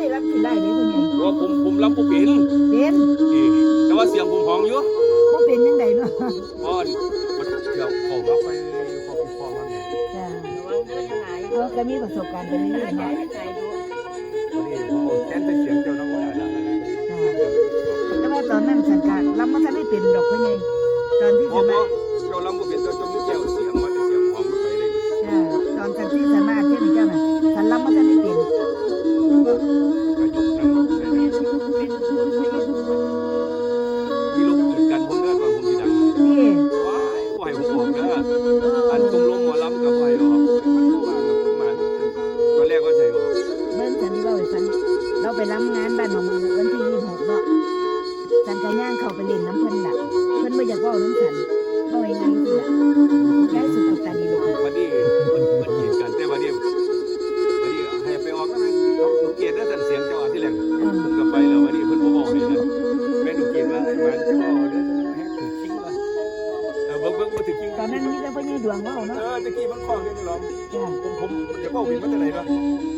ว่าผมผมรับผมเป็นเป็นอีแต่ว่าเสียงผมห้องอยู่บ่เป็นยังไงเนาะเพราะเดี๋ยวเขารับไปพอพอมาเนี่ยจ้าระวังเด้อจะหายเขาก็มีประสบการณ์ไปเรื่อยหายๆใจเนาะหายใจดูวันนี้ผมแค้นแต่เสียงเจ้าน้องว่าดังจ้าแต่ว่าตอนนั้นสังกัดลำมันจะได้เป็นดอกพ่อใหญ่ตอนที่เพสราะมาเจ้าลำผมเป็น เราไปรับงานบ้านหนองมือวันที่ยี่หกเนาะสันกระย่างเข้าไปเล่นน้ำเพิ่นล่ะเพิ่นไม่อยากเว่าน้ำฉันเว่ายังไงสิล่ะย้ายสุดกับตาดีลูกวันนี้มันมันกีดกันแต่วันนี้วันนี้ให้ไปออกก็ไม่เขาเกลียดได้แต่เสียงเจ้าอาที่แรกเออผมก็ไปแล้ววันนี้เพิ่นบ่บอกเลยนะแม่ดูเกลียดว่าไอ้มันจะบอกเด้อถึงคิงละเออเบิ่งเบิ่งบ่ถึงคิงตอนนั้นมีแต่พ่อใหญ่ดวงเว่าเนาะเออตะกี้มันคล้องได้นี่หรอจ้าผมผมจะบอกผิดมาจากไหนเนาะ